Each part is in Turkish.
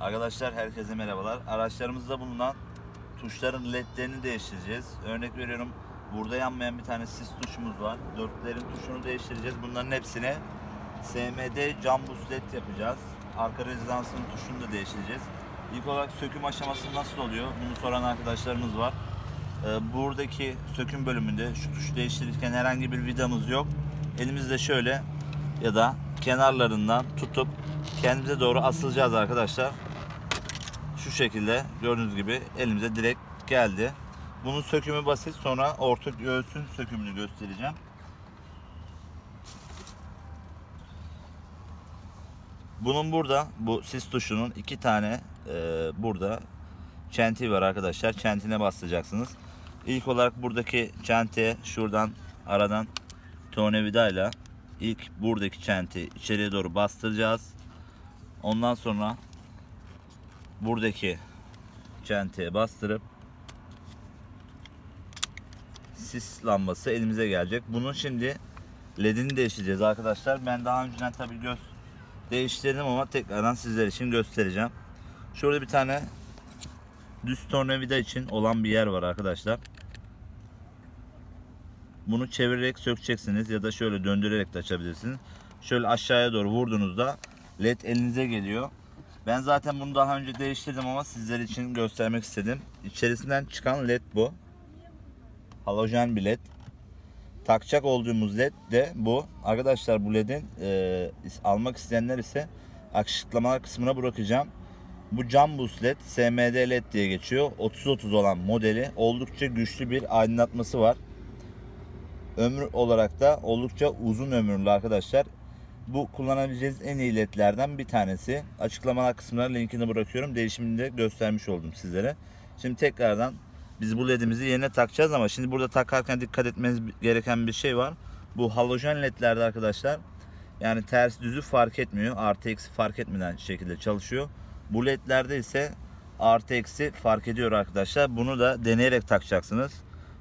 Arkadaşlar herkese merhabalar. Araçlarımızda bulunan tuşların ledlerini değiştireceğiz. Örnek veriyorum burada yanmayan bir tane sis tuşumuz var. Dörtlerin tuşunu değiştireceğiz. Bunların hepsine SMD Jambus led yapacağız. Arka rezidansının tuşunu da değiştireceğiz. İlk olarak söküm aşaması nasıl oluyor? Bunu soran arkadaşlarımız var. Ee, buradaki söküm bölümünde şu tuşu değiştirirken herhangi bir vidamız yok. Elimizde şöyle ya da kenarlarından tutup kendimize doğru asılacağız arkadaşlar. Şu şekilde gördüğünüz gibi elimize direkt geldi. Bunun sökümü basit. Sonra orta göğsün sökümünü göstereceğim. Bunun burada bu sis tuşunun iki tane e, burada çentiği var arkadaşlar. Çentine basacaksınız. İlk olarak buradaki çentiğe şuradan aradan tornavidayla ilk buradaki çenti içeriye doğru bastıracağız. Ondan sonra buradaki çentiğe bastırıp sis lambası elimize gelecek. Bunun şimdi ledini değiştireceğiz arkadaşlar. Ben daha önceden tabii göz değiştirdim ama tekrardan sizler için göstereceğim. Şurada bir tane düz tornavida için olan bir yer var arkadaşlar. Bunu çevirerek sökeceksiniz ya da şöyle döndürerek de açabilirsiniz. Şöyle aşağıya doğru vurduğunuzda led elinize geliyor. Ben zaten bunu daha önce değiştirdim ama sizler için göstermek istedim. İçerisinden çıkan led bu. Halojen bir led. Takacak olduğumuz led de bu. Arkadaşlar bu ledin e, almak isteyenler ise açıklamalar kısmına bırakacağım. Bu Jambus led SMD led diye geçiyor. 30-30 olan modeli oldukça güçlü bir aydınlatması var. Ömür olarak da oldukça uzun ömürlü arkadaşlar. Bu kullanabileceğiniz en iyi ledlerden bir tanesi. Açıklamalar kısmına linkini bırakıyorum. Değişimini de göstermiş oldum sizlere. Şimdi tekrardan biz bu ledimizi yerine takacağız ama şimdi burada takarken dikkat etmeniz gereken bir şey var. Bu halojen ledlerde arkadaşlar yani ters düzü fark etmiyor. Artı eksi fark etmeden şekilde çalışıyor. Bu ledlerde ise artı eksi fark ediyor arkadaşlar. Bunu da deneyerek takacaksınız.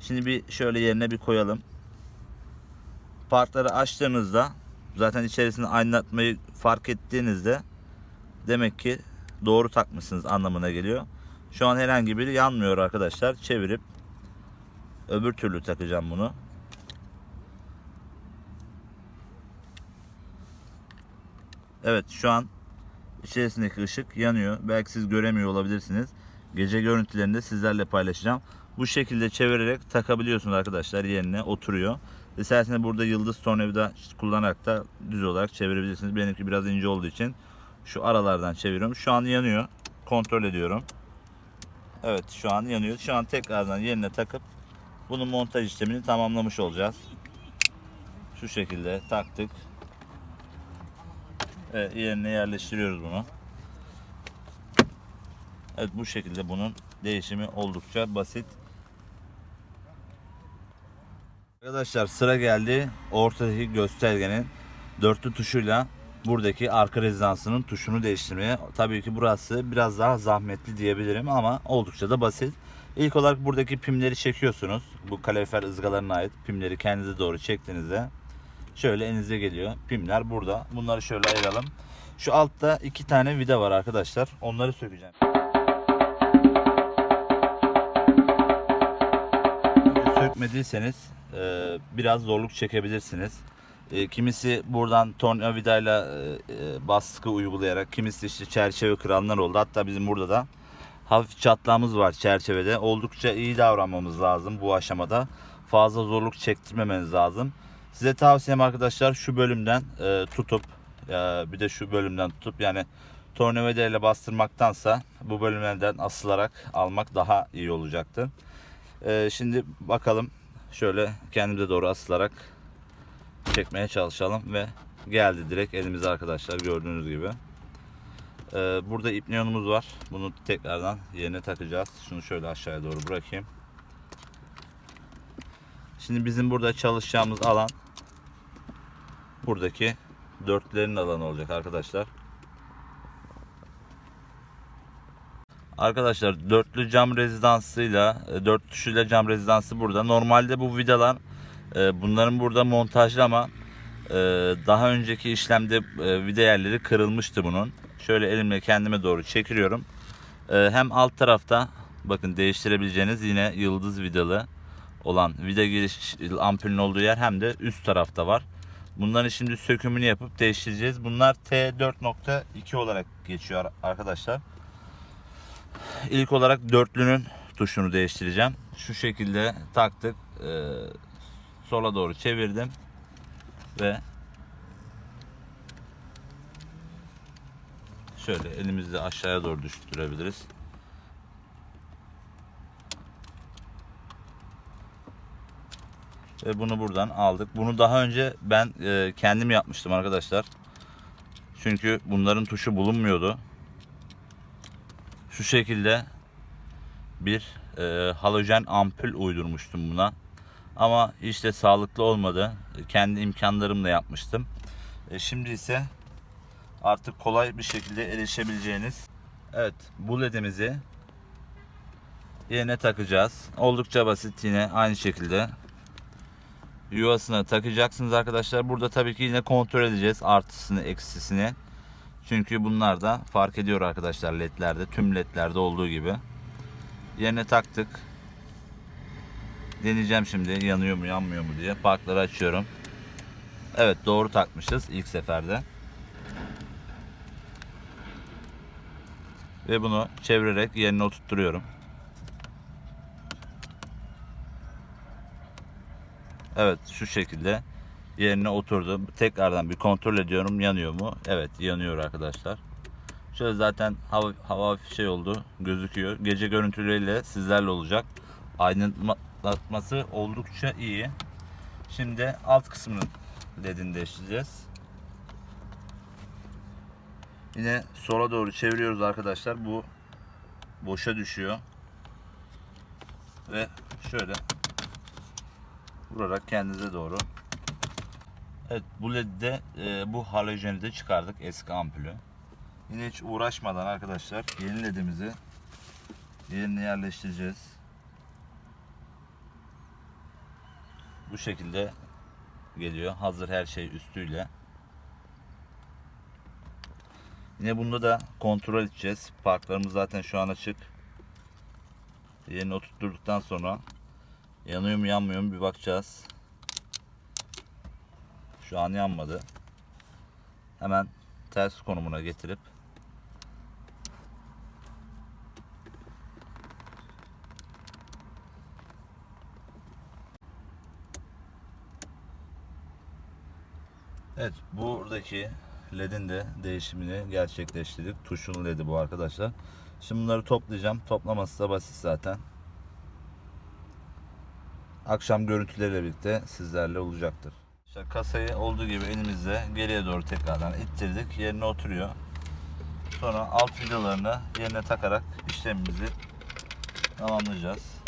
Şimdi bir şöyle yerine bir koyalım. Partları açtığınızda zaten içerisinde aydınlatmayı fark ettiğinizde demek ki doğru takmışsınız anlamına geliyor. Şu an herhangi biri yanmıyor arkadaşlar. Çevirip öbür türlü takacağım bunu. Evet şu an içerisindeki ışık yanıyor. Belki siz göremiyor olabilirsiniz. Gece görüntülerini de sizlerle paylaşacağım. Bu şekilde çevirerek takabiliyorsunuz arkadaşlar yerine oturuyor. İsterseniz burada yıldız tornavida kullanarak da düz olarak çevirebilirsiniz. Benimki biraz ince olduğu için şu aralardan çeviriyorum. Şu an yanıyor. Kontrol ediyorum. Evet şu an yanıyor. Şu an tekrardan yerine takıp bunun montaj işlemini tamamlamış olacağız. Şu şekilde taktık. Evet, yerine yerleştiriyoruz bunu. Evet bu şekilde bunun değişimi oldukça basit. Arkadaşlar sıra geldi ortadaki göstergenin dörtlü tuşuyla buradaki arka rezidansının tuşunu değiştirmeye. Tabii ki burası biraz daha zahmetli diyebilirim ama oldukça da basit. İlk olarak buradaki pimleri çekiyorsunuz. Bu kalorifer ızgalarına ait pimleri kendinize doğru çektiğinizde şöyle elinize geliyor. Pimler burada. Bunları şöyle ayıralım. Şu altta iki tane vida var arkadaşlar. Onları sökeceğim. Sökmediyseniz e, biraz zorluk çekebilirsiniz. E, kimisi buradan tornavidayla e, e, baskı uygulayarak, kimisi işte çerçeve kıranlar oldu. Hatta bizim burada da hafif çatlağımız var çerçevede. Oldukça iyi davranmamız lazım bu aşamada. Fazla zorluk çektirmemeniz lazım. Size tavsiyem arkadaşlar şu bölümden e, tutup e, bir de şu bölümden tutup yani tornavida ile bastırmaktansa bu bölümlerden asılarak almak daha iyi olacaktır. E, şimdi bakalım şöyle kendimize doğru asılarak çekmeye çalışalım ve geldi direkt elimize arkadaşlar gördüğünüz gibi. Ee, burada ipniyonumuz var. Bunu tekrardan yerine takacağız. Şunu şöyle aşağıya doğru bırakayım. Şimdi bizim burada çalışacağımız alan buradaki dörtlerin alanı olacak arkadaşlar. Arkadaşlar dörtlü cam rezidansıyla e, dört tuşuyla cam rezidansı burada. Normalde bu vidalar e, bunların burada montajlı ama e, daha önceki işlemde vida yerleri kırılmıştı bunun. şöyle elimle kendime doğru çekiriyorum. Ee, hem alt tarafta bakın değiştirebileceğiniz yine yıldız vidalı olan vida giriş ampulün olduğu yer hem de üst tarafta var. Bunların şimdi sökümünü yapıp değiştireceğiz. Bunlar T4.2 olarak geçiyor arkadaşlar. İlk olarak dörtlünün tuşunu değiştireceğim. Şu şekilde taktık. Ee, sola doğru çevirdim. Ve şöyle elimizle aşağıya doğru düşürebiliriz. Ve bunu buradan aldık. Bunu daha önce ben e, kendim yapmıştım arkadaşlar. Çünkü bunların tuşu bulunmuyordu. Şu şekilde bir e, halojen ampul uydurmuştum buna. Ama işte sağlıklı olmadı. Kendi imkanlarımla yapmıştım. E, şimdi ise artık kolay bir şekilde erişebileceğiniz Evet bu ledimizi yerine takacağız. Oldukça basit yine aynı şekilde yuvasına takacaksınız arkadaşlar. Burada tabii ki yine kontrol edeceğiz artısını eksisini. Çünkü bunlar da fark ediyor arkadaşlar ledlerde. Tüm ledlerde olduğu gibi. Yerine taktık. Deneyeceğim şimdi yanıyor mu yanmıyor mu diye. Parkları açıyorum. Evet doğru takmışız ilk seferde. Ve bunu çevirerek yerine oturtturuyorum. Evet şu şekilde yerine oturdu. Tekrardan bir kontrol ediyorum yanıyor mu? Evet yanıyor arkadaşlar. Şöyle zaten hava, hava şey oldu gözüküyor. Gece görüntüleriyle sizlerle olacak. Aydınlatması oldukça iyi. Şimdi alt kısmının ledini değiştireceğiz. Yine sola doğru çeviriyoruz arkadaşlar. Bu boşa düşüyor. Ve şöyle vurarak kendinize doğru. Evet bu ledde e, bu halojeni de çıkardık eski ampulü. Yine hiç uğraşmadan arkadaşlar yeni ledimizi yerine yerleştireceğiz. Bu şekilde geliyor. Hazır her şey üstüyle. Yine bunda da kontrol edeceğiz. Parklarımız zaten şu an açık. Yerine oturtturduktan sonra yanıyor mu yanmıyor mu bir bakacağız. Şu an yanmadı. Hemen ters konumuna getirip Evet buradaki ledin de değişimini gerçekleştirdik. Tuşun ledi bu arkadaşlar. Şimdi bunları toplayacağım. Toplaması da basit zaten. Akşam görüntüleriyle birlikte sizlerle olacaktır. İşte kasayı olduğu gibi elimizde geriye doğru tekrardan ittirdik. Yerine oturuyor. Sonra alt vidalarını yerine takarak işlemimizi tamamlayacağız.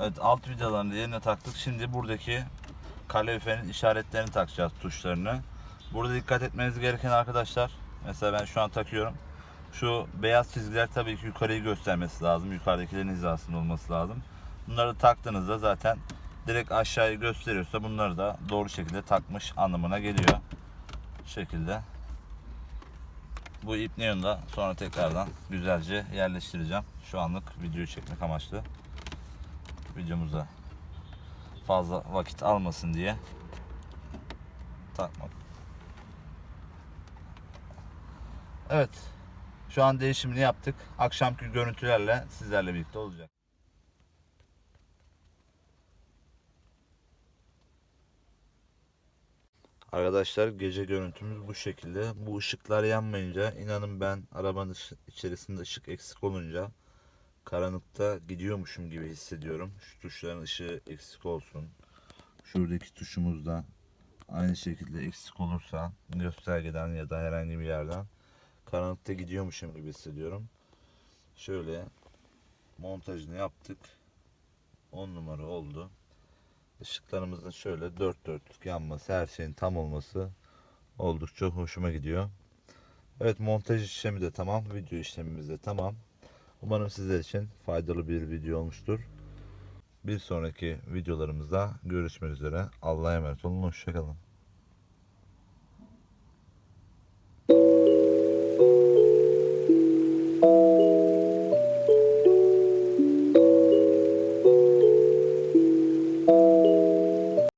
Evet alt vidalarını yerine taktık. Şimdi buradaki kaloriferin işaretlerini takacağız tuşlarını. Burada dikkat etmeniz gereken arkadaşlar. Mesela ben şu an takıyorum. Şu beyaz çizgiler tabii ki yukarıyı göstermesi lazım. Yukarıdakilerin hizasında olması lazım. Bunları taktığınızda zaten direkt aşağıyı gösteriyorsa bunları da doğru şekilde takmış anlamına geliyor. Bu şekilde. Bu ipneyi da sonra tekrardan güzelce yerleştireceğim. Şu anlık videoyu çekmek amaçlı videomuza fazla vakit almasın diye takmak. Evet. Şu an değişimini yaptık. Akşamki görüntülerle sizlerle birlikte olacak. Arkadaşlar gece görüntümüz bu şekilde. Bu ışıklar yanmayınca inanın ben arabanın içerisinde ışık eksik olunca karanlıkta gidiyormuşum gibi hissediyorum. Şu tuşların ışığı eksik olsun. Şuradaki tuşumuz da aynı şekilde eksik olursa göstergeden ya da herhangi bir yerden karanlıkta gidiyormuşum gibi hissediyorum. Şöyle montajını yaptık. 10 numara oldu. Işıklarımızın şöyle dört dörtlük yanması, her şeyin tam olması oldukça hoşuma gidiyor. Evet montaj işlemi de tamam, video işlemimiz de tamam. Umarım sizler için faydalı bir video olmuştur. Bir sonraki videolarımızda görüşmek üzere. Allah'a emanet olun. Hoşçakalın.